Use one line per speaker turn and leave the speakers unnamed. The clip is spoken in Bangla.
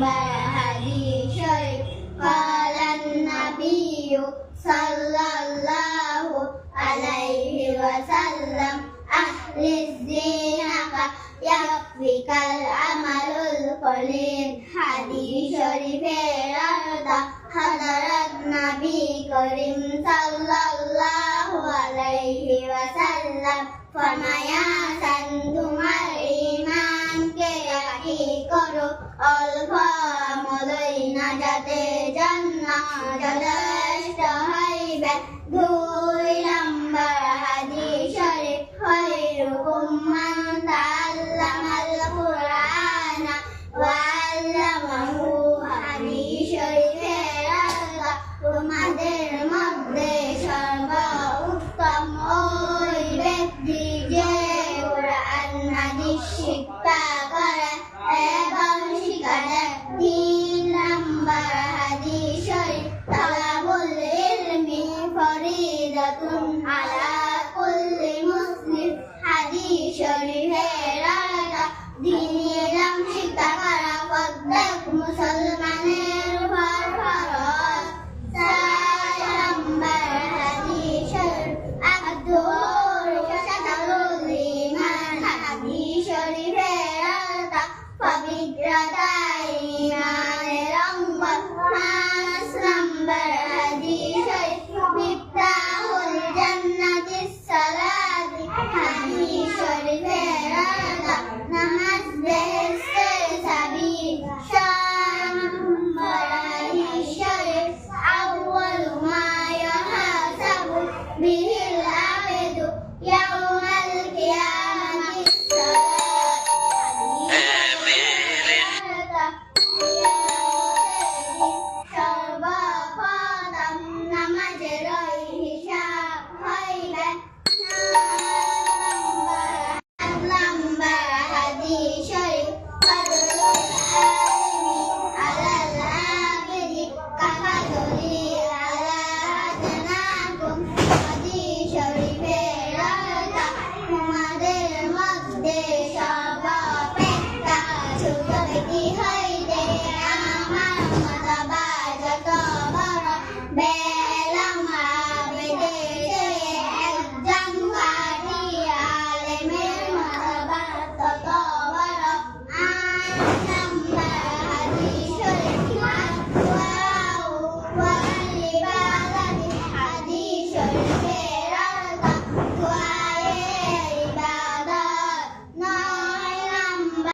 নম্বর হাদিস শরীফ قال النبي صلى الله عليه وسلم أخلص دينك يكفيك العمل القليل হাদিস শরীফের অর্থ হযরত নবী করিম সাল্লাল্লাহু আলাইহি ওয়াসাল্লাম ফরমায়াছেন जते जन्ना जलष्ट हैवे धूला يزيدكم على كل مسلم حديث شريف دين